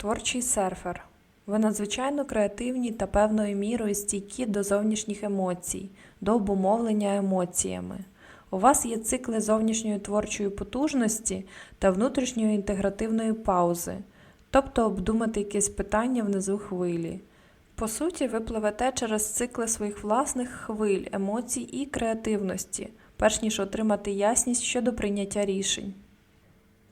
творчий серфер. Ви надзвичайно креативні та певною мірою стійкі до зовнішніх емоцій, до обумовлення емоціями. У вас є цикли зовнішньої творчої потужності та внутрішньої інтегративної паузи, тобто обдумати якесь питання внизу хвилі. По суті, ви пливете через цикли своїх власних хвиль, емоцій і креативності, перш ніж отримати ясність щодо прийняття рішень.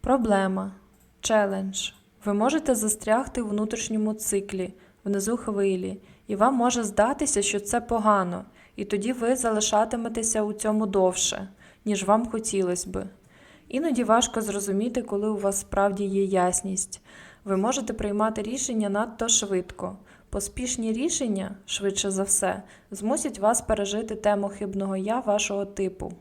Проблема. Челендж. Ви можете застрягти у внутрішньому циклі, внизу хвилі, і вам може здатися, що це погано, і тоді ви залишатиметеся у цьому довше, ніж вам хотілося би. Іноді важко зрозуміти, коли у вас справді є ясність. Ви можете приймати рішення надто швидко. Поспішні рішення, швидше за все, змусять вас пережити тему хибного я вашого типу.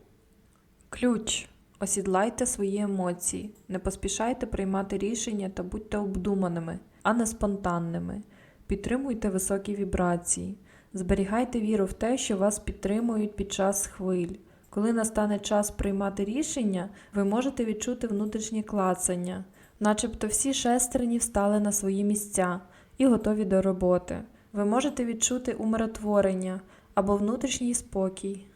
Ключ. Осідлайте свої емоції, не поспішайте приймати рішення та будьте обдуманими, а не спонтанними. Підтримуйте високі вібрації, зберігайте віру в те, що вас підтримують під час хвиль. Коли настане час приймати рішення, ви можете відчути внутрішнє клацання, начебто всі шестерні встали на свої місця і готові до роботи. Ви можете відчути умиротворення або внутрішній спокій.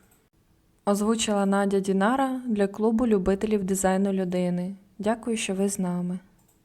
Озвучила Надя Дінара для клубу любителів дизайну людини. Дякую, що ви з нами.